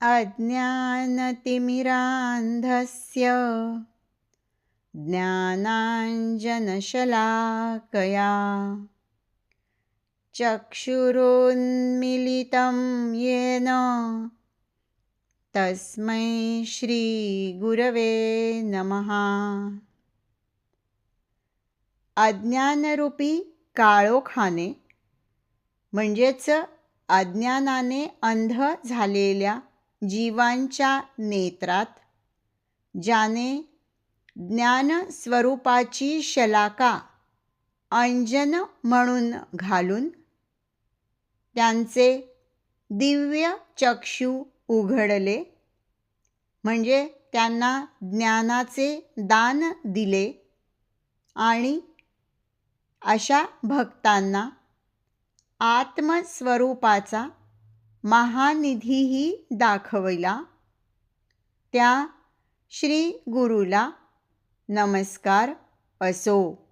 अज्ञानतिमिरान्धस्य ज्ञानाञ्जनशलाकया चक्षुरोन्मिलितं येन तस्मै श्रीगुरवे नमः। अज्ञानरूपी काळोखाने म्हणजेच अज्ञानाने अंध झालेल्या जीवांच्या नेत्रात ज्याने ज्ञानस्वरूपाची शलाका अंजन म्हणून घालून त्यांचे दिव्य चक्षु उघडले. म्हणजे त्यांना ज्ञानाचे दान दिले आणि अशा भक्तांना आत्मस्वरूपाचा महानिधीही दाखविला. त्या श्री गुरुला नमस्कार असो.